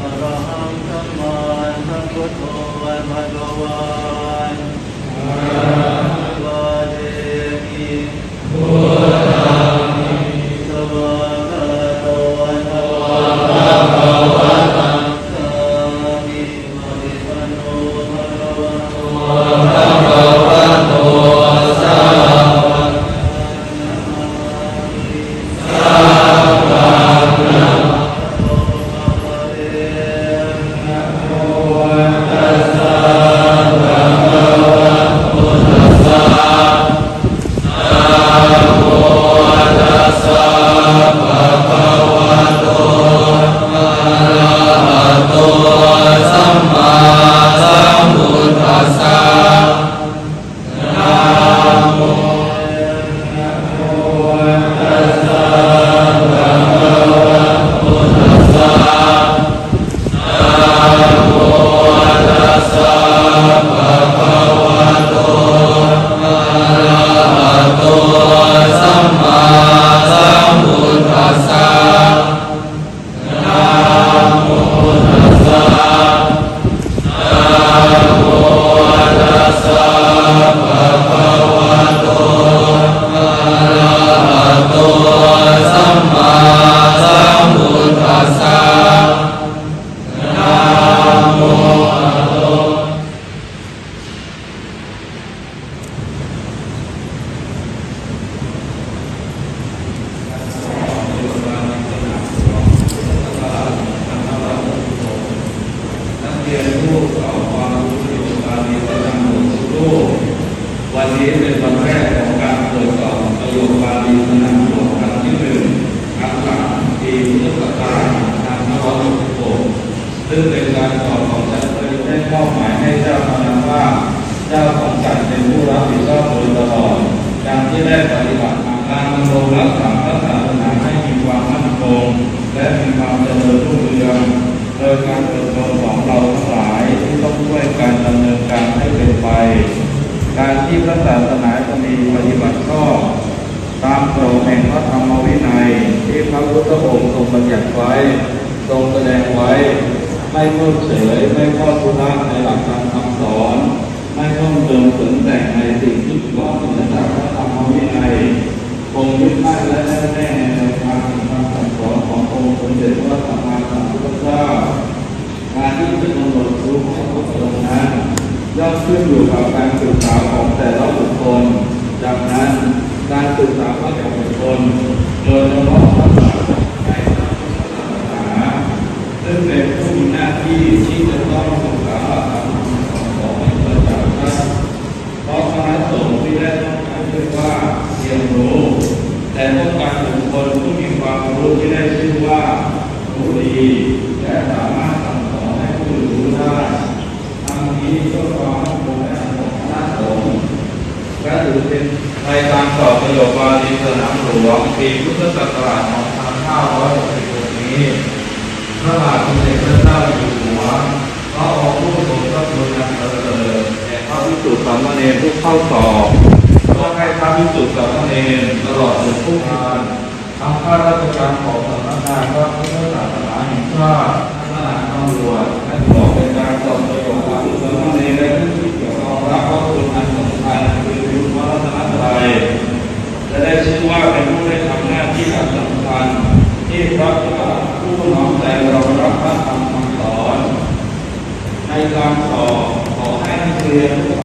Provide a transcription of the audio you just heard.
อรหังสัมมาสัมพุทโธอะระหะ นี้เป็นวันแรกของการตรวจสอบประโยคบาลีสนามหลวงครั้งที่หนึ่งครั้งหลังปีพุทธศักราช2566ซึ่งเป็นการสอบของจัดเคยได้มอบหมายให้เจ้าคณะภาคเจ้าของจัดเป็นผู้รับผิดชอบโดยตลอดดังที่ได้ปฏิบัติการดำรงรักษาพระศาสนาให้มีความมั่นคงและมีความเจริญรุ่งเรืองโดยการเติบโตของเราทั้งหลายที่ต้องช่วยกันดำเนินการให้เป็นไป การที่พระศาสนาจะมีปฏิบัติชอบตามกฎแห่งพระธรรมวินัย ที่พระพุทธองค์ทรงบัญญัติไว้ทรงแสดงไว้ ไม่เพิกเฉยไม่ทอทุระในหลักการคำสอน ไม่เพิ่มเติมเสริมแต่งในสิ่งที่นอกเหนือจ อมขึ้นอยู่กับการศึกษาของแต่ละบุคคลจากนั้นการศึกษาของแต่ละบุคคลโดยเฉพาะภาษาในศาสนาซึ่งเป็นผู้มีหน้าที่ที่จะต้องศึกษาหลักธรรมของพระเจ้าครับเพราะคณะสงฆ์ที่ได้ต้องการเรียกว่าเรียนรู้ แต่ต้องการบุคคลผู้มีความรู้ที่ได้ชื่อว่ารู้ดีและสามารถสั่งสอนให้ผู้อื่นรู้ได้ทั้งนี้เพื่อความมั่นคงและของคณะสงฆ์และถือเป็นในการสอบประโยคบาลีสนามหลวง ปีพุทธศักราช2566นี้ พระบาทสมเด็จพระเจ้าอยู่หัวพระองค์ผู้ทรงพระกรุณาธิคุณแก่พระภิกษุสามเณรผู้เข้าสอบก็ให้พระภิกษุสามเณรตลอดถึงผู้งานทั้งข้าราชการของสำนักงานพระพุทธศาสนาแห่งชาติทหารตำรวจและ พระพุทธผู้น้อมใจรองรับพระธรรมคำสอน ในการสอบขอให้นักเรียน